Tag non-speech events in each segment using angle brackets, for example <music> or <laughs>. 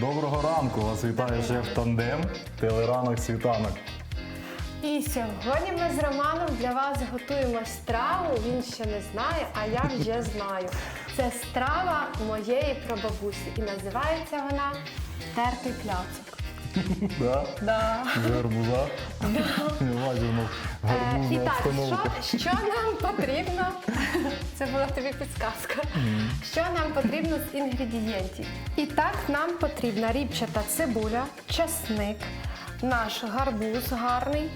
Доброго ранку! Вас вітає шеф Тандем, телеранок світанок. І сьогодні ми з Романом для вас готуємо страву. Він ще не знає, а я вже знаю. Це страва моєї прабабусі. І називається вона тертий пляцок. <laughs> Да? Да. Гарбуза. Ну, Е, і так, що, що нам потрібно? Це була тобі підсказка. Що нам потрібно з інгредієнтів? І так, нам потрібна ріпчата цибуля, часник, наш гарбуз гарний,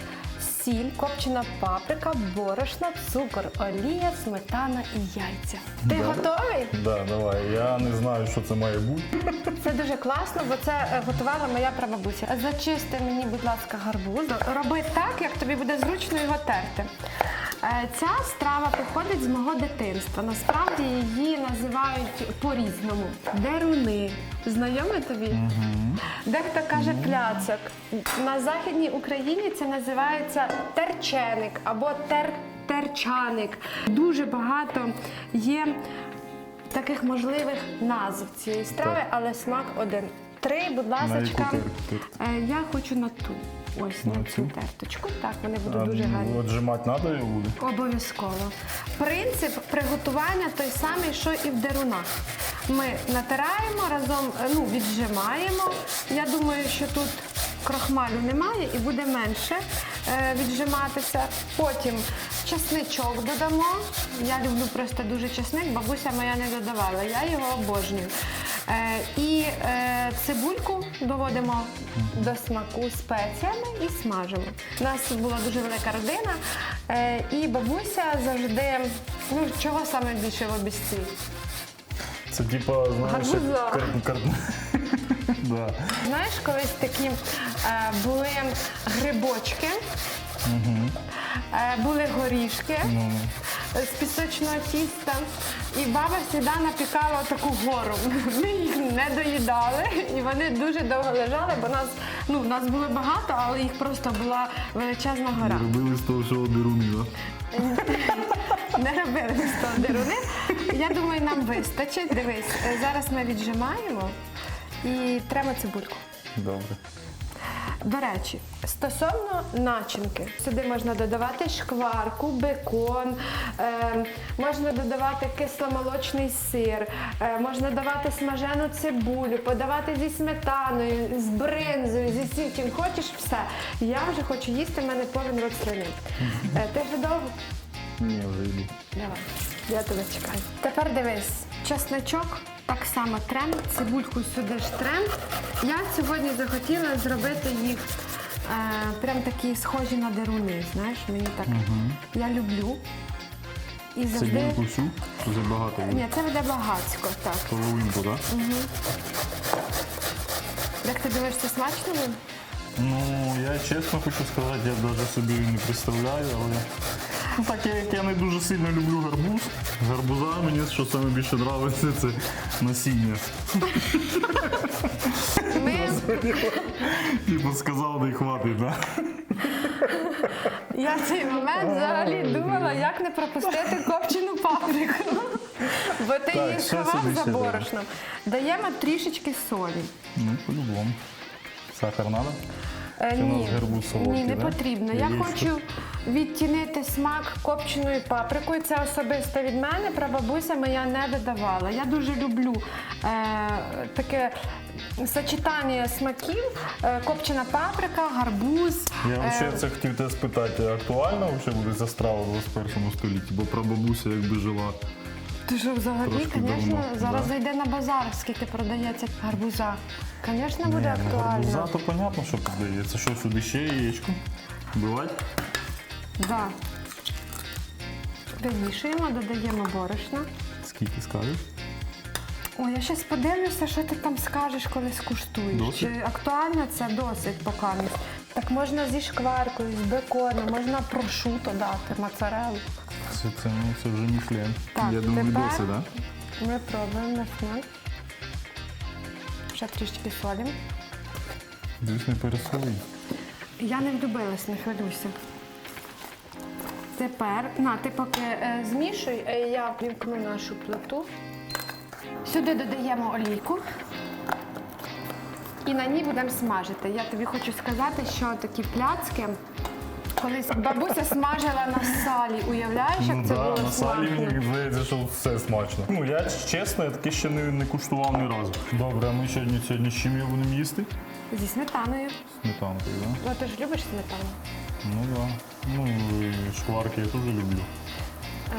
сіль, копчена паприка, борошно, цукор, олія, сметана і яйця. Ти Да. готовий? Да, давай. Я не знаю, що це має бути. Це дуже класно, бо це е, готувала моя прабабуся. Зачисти мені, будь ласка, гарбуз. Роби так, як тобі буде зручно його терти. Е, Ця страва походить з мого дитинства. Насправді її називають по-різному. Деруни. Знайоме тобі? Дехто каже пляцок. На Західній Україні це називається терченик або тер... терчаник. Дуже багато є таких можливих назв цієї страви, але смак один. Три, будь ласка. Е, Я хочу на ту. Ось на цю терточку. Так, вони будуть дуже гарні. Отжимати треба його буде? Обов'язково. Принцип приготування той самий, що і в дерунах. Ми натираємо разом, е, ну, віджимаємо. Я думаю, що тут крохмалю немає і буде менше е, віджиматися. Потім часничок додамо. Я люблю просто дуже часник, бабуся моя не додавала, я його обожнюю. Е, і е, цибульку доводимо до смаку спеціями і смажимо. У нас була дуже велика родина, е, і бабуся завжди, ну чого саме більше в обісці? Це типа, знаєш, як <laughs> да. Знаєш, колись такі були грибочки, е, були горішки Ну, з пісочного тіста. І баба завжди напікала таку гору. <laughs> Ми їх не доїдали, і вони дуже довго лежали, бо нас, ну, нас було багато, але їх просто була величезна гора. робили з того всього деруни. Не робили з того деруни. <laughs> Я думаю, нам вистачить. Дивись, зараз ми віджимаємо і треба цибульку. Добре. До речі, стосовно начинки, сюди можна додавати шкварку, бекон, е, можна додавати кисломолочний сир, е, можна давати смажену цибулю, подавати зі сметаною, з бринзою, зі всім чим хочеш, все. Я вже хочу їсти, в мене повен рот слини. Е, ти вже довго? Ні, вже йду. Давай, я тебе чекаю. Тепер дивись, чесночок так само трем, цибульку сюди ж трем. Я сьогодні захотіла зробити їх е, прям такі схожі на деруни. Знаєш, мені так я люблю. І завжди. Цибульку всю? Це забагато буде. Ні, це буде багацько, так. Половинку, так? Як ти це смачно? буде? Ну, я чесно хочу сказати, я навіть собі не представляю, але. Ну, <laughs> так як я не дуже сильно люблю гарбуз. Гарбуза мені що саме більше подобається, це насіння. Ми, <laughs> Типу сказав, да й хватить, да? я в цей момент взагалі думала, як не пропустити копчену паприку. Бо ти її сховав сюди за борошном. Даємо трішечки солі. Ну, по-любому. Сахар треба? Е, Чи у нас Ні, гарбуз солодкий, ні, не да? потрібно. Я Яєчко? хочу відтінити смак копченою паприкою. Це особисто від мене. Прабабуся моя не додавала. Я дуже люблю е, таке сочетання смаків. Е, копчена паприка, гарбуз. Я е, ще це хотів тебе спитати, актуальна взагалі буде ця страва в 21 столітті? Бо прабабуся якби жила. Ти що, взагалі, Трошки звісно, давно, зараз да. зайде на базар, скільки продається гарбуза. Звісно, буде Ні, ну, Гарбуза, актуально. то понятно, що подається. Що сюди ще яєчко? Бивать? Да. Вимішуємо, додаємо борошна. Скільки скажеш? Ой, я щас подивлюся, що ти там скажеш, коли скуштуєш. Досить? Чи актуально це досить покамість. Так можна зі шкваркою, з беконом, можна прошуто дати, моцарелу. Це, це, ну, це вже мішлен. Так, Я думаю, тепер- досить, так? Да? Ми пробуємо на смак. Ще трішки солі. Не пересолив. Я не влюбилась, не хвилюйся. Тепер, на, ти поки е, змішуй, е, я вімкну нашу плиту. Сюди додаємо олійку. І на ній будемо смажити. Я тобі хочу сказати, що такі пляцки. Колись бабуся смажила на салі. Уявляєш, як Ну це да, було на салі смачно? мені здається, що все смачно. Ну я чесно, я таке ще не, не куштував ні разу. Добре, а ми сьогодні сьогодні з чим я будемо їсти? Зі сметаною. Сметанкою, так? Да? Ну ти ж любиш сметану? Ну так. Да. Ну і шкварки я теж люблю.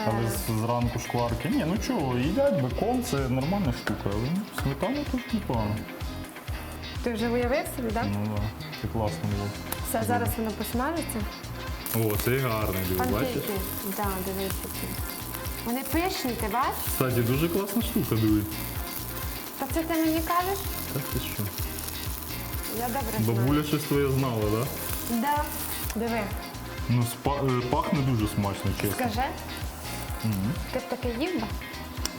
Але з- зранку шкварки. Ні, ну чого, їдять бекон, це нормальна штука, але сметана теж непогано. Ти вже уявив собі, так? Ну так, да. це класно було. Все, зараз воно посмажиться. О, цей гарний, диви, бачиш? Панкейки. Да, дивись. Вони пишні, ти бачиш? Кстати, дуже класна штука, диви. Та це ти мені кажеш? Так ти що? Я добре знаю. Бабуля щось твоє знала, так? Да? Да. Диви, Ну, спа- е, пахне дуже смачно, чесно. скажи. Ти б таке їв би?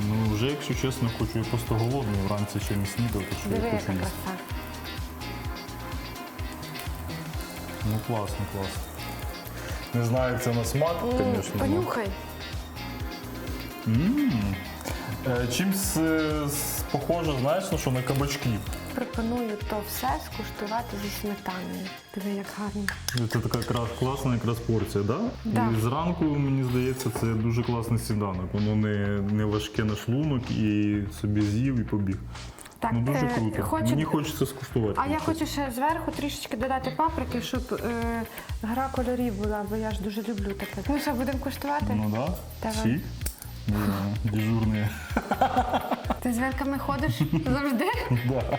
Ну, вже, якщо чесно, хочу, я просто голодний, вранці ще не снідав, то що Диви, я яка хочу їсти. краса. Ну, класно, класно. Не знаю, як це на смак, звісно. но- Понюхай. Е, Чимсь е, с- похоже, знаєш, на що на кабачки. Пропоную то все скуштувати зі сметаною. Диви, як гарно. Це така якраз класна якраз порція, да? Да. І зранку, мені здається, це дуже класний сніданок. Воно не, не важке на шлунок і собі з'їв і побіг. Так, ну дуже е, круто. хочу- Мені хочеться скуштувати. А я хочу ще зверху трішечки додати паприки, щоб е, гра кольорів була, бо я ж дуже люблю таке. Ну що, будемо куштувати? Ну да? Давай. Всі? Ну, Дежурні. Ти з вилками ходиш завжди? <laughs> Да.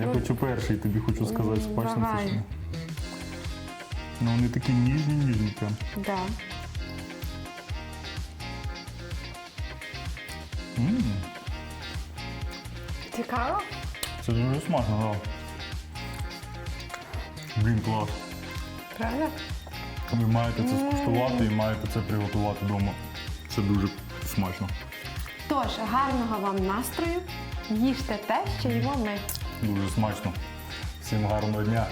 Я хочу перший, тобі хочу сказати, М, смачно давай. це чи ні. Ну вони такі ніжні, ніжні прям. Да. М, Цікаво? Це дуже смачно, так. Блін, клас. Правда? Ви маєте це скуштувати і маєте це приготувати вдома. Це дуже смачно. Тож, гарного вам настрою. Їжте те, що їмо ми. Дуже смачно. Всім гарного дня.